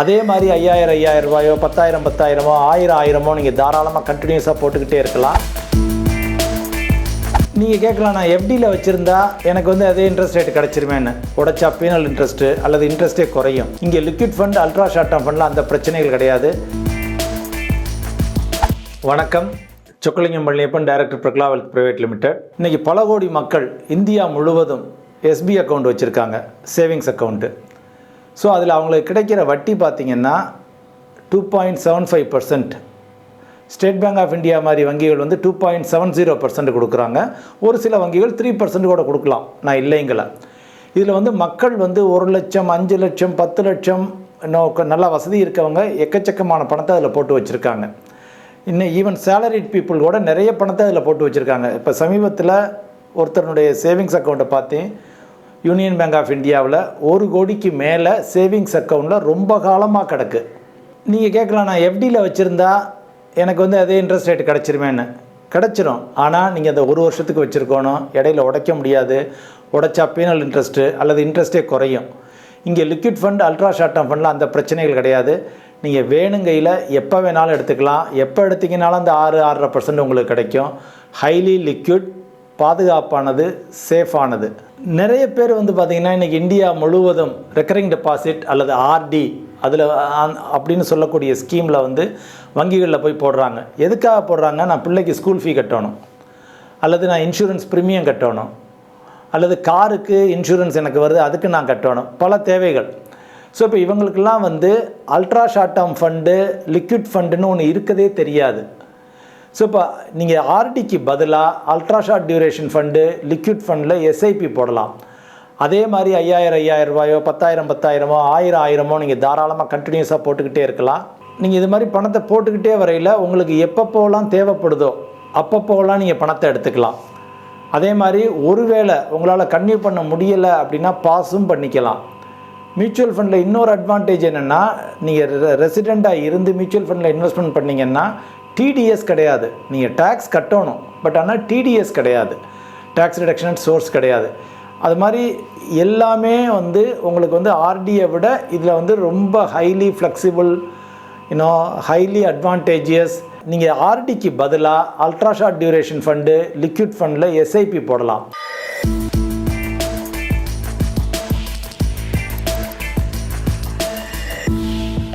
அதே மாதிரி ஐயாயிரம் ஐயாயிரம் ரூபாயோ பத்தாயிரம் பத்தாயிரமோ ஆயிரம் ஆயிரமோ நீங்கள் தாராளமாக கண்டினியூஸாக போட்டுக்கிட்டே இருக்கலாம். நீங்கள் கேட்கலாம் நான் எஃப்டியில் வச்சுருந்தா எனக்கு வந்து அதே இன்ட்ரெஸ்ட் ரேட் கிடச்சிருமேன்னு உடச்சா பீனல் இன்ட்ரெஸ்ட்டு அல்லது இன்ட்ரெஸ்ட்டே குறையும். இங்கே liquid fund ultra short term ஃபண்டில் அந்த பிரச்சனைகள் கிடையாது. வணக்கம். Chockalingam Palaniappan director Prakala wealth private limited இன்றைக்கி பல கோடி மக்கள் இந்தியா முழுவதும் எஸ்பி அக்கௌண்ட் வச்சுருக்காங்க சேவிங்ஸ் அக்கௌண்ட்டு ஸோ அதில் அவங்களுக்கு கிடைக்கிற வட்டி பார்த்திங்கன்னா two point seven five percent state bank of India மாதிரி வங்கிகள் வந்து two point seven zero percent கொடுக்குறாங்க. ஒரு சில வங்கிகள் த்ரீ பர்சன்ட் கூட கொடுக்கலாம். நான் இல்லைங்கள இதில் வந்து மக்கள் வந்து ஒரு லட்சம் அஞ்சு லட்சம் பத்து லட்சம் இன்னும் நல்லா வசதி இருக்கவங்க எக்கச்சக்கமான பணத்தை அதில் போட்டு வச்சுருக்காங்க. இன்னும் ஈவன் சேலரிட் பீப்புள் கூட நிறைய பணத்தை அதில் போட்டு வச்சுருக்காங்க. இப்போ சமீபத்தில் ஒருத்தருடைய சேவிங்ஸ் அக்கௌண்ட்டை பார்த்தேன். யூனியன் பேங்க் ஆஃப் இந்தியாவில் ஒரு கோடிக்கு மேலே சேவிங்ஸ் அக்கௌண்ட்டில் ரொம்ப காலமாக கிடக்கு. நீங்கள் கேட்கலாம் நான் எஃப்டியில் வச்சுருந்தா எனக்கு வந்து அதே இன்ட்ரெஸ்ட் ரேட் கிடச்சிருமேன்னு. கிடச்சிரும். ஆனால் நீங்கள் அந்த ஒரு வருஷத்துக்கு வச்சுருக்கணும். இடையில உடைக்க முடியாது. உடைச்சா பீனல் இன்ட்ரெஸ்ட்டு அல்லது இன்ட்ரெஸ்ட்டே குறையும். இங்கே liquid fund ultra short term ஃபண்டில் அந்த பிரச்சனைகள் கிடையாது. நீங்கள் வேணுங்கையில் எப்போ வேணாலும் எடுத்துக்கலாம். எப்போ எடுத்தீங்கனாலும் அந்த ஆறு ஆறரை பர்சன்ட் உங்களுக்கு கிடைக்கும். ஹைலி லிக்விட் பாதுகாப்பானது சேஃபானது நிறைய பேர் வந்து பார்த்திங்கன்னா இன்றைக்கி இந்தியா முழுவதும் ரெக்கரிங் டெபாசிட் அல்லது ஆர்டி அதில் அப்படின்னு சொல்லக்கூடிய ஸ்கீமில் வந்து வங்கிகளில் போய் போடுறாங்க. எதுக்காக போடுறாங்க நான் பிள்ளைக்கு ஸ்கூல் ஃபீ கட்டணும். அல்லது நான் இன்சூரன்ஸ் ப்ரீமியம் கட்டணும். அல்லது காருக்கு இன்சூரன்ஸ் எனக்கு வருது அதுக்கு நான் கட்டணும். பல தேவைகள். ஸோ இப்போ இவங்களுக்கெல்லாம் வந்து ultra short term fund liquid ஃபண்டுன்னு ஒன்று இருக்கதே தெரியாது. ஸோ இப்போ நீங்கள் ஆர்டிக்கு பதிலாக ultra short duration fund liquid ஃபண்டில் எஸ்ஐபி போடலாம். அதே மாதிரி ஐயாயிரம் ஐயாயிரம் ரூபாயோ பத்தாயிரம் பத்தாயிரமோ ஆயிரம் ஆயிரமோ நீங்கள் தாராளமாக கண்டினியூஸாக போட்டுக்கிட்டே இருக்கலாம். நீங்கள் இது மாதிரி பணத்தை போட்டுக்கிட்டே வரையில் உங்களுக்கு எப்பப்போலாம் தேவைப்படுதோ அப்பப்போலாம் நீங்கள் பணத்தை எடுத்துக்கலாம். அதே மாதிரி ஒருவேளை உங்களால் கன்னியூ பண்ண முடியலை அப்படின்னா பாஸும் பண்ணிக்கலாம். மியூச்சுவல் ஃபண்டில் இன்னொரு அட்வான்டேஜ் என்னென்னா நீங்கள் ரெசிடெண்ட்டாக இருந்து மியூச்சுவல் ஃபண்டில் இன்வெஸ்ட்மெண்ட் பண்ணிங்கன்னா டிடிஎஸ் கிடையாது. நீங்கள் டேக்ஸ் கட்டணும். பட் ஆனால் டிடிஎஸ் கிடையாது. டேக்ஸ் ரிடக்ஷன் சோர்ஸ் கிடையாது. அது மாதிரி எல்லாமே வந்து உங்களுக்கு வந்து ஆர்டியை விட இதில் வந்து ரொம்ப ஹைலி ஃப்ளெக்சிபிள் இன்னும் ஹைலி அட்வான்டேஜியஸ் நீங்கள் ஆர்டிக்கு பதிலாக ultra short duration fund liquid ஃபண்டில் எஸ்ஐபி போடலாம்.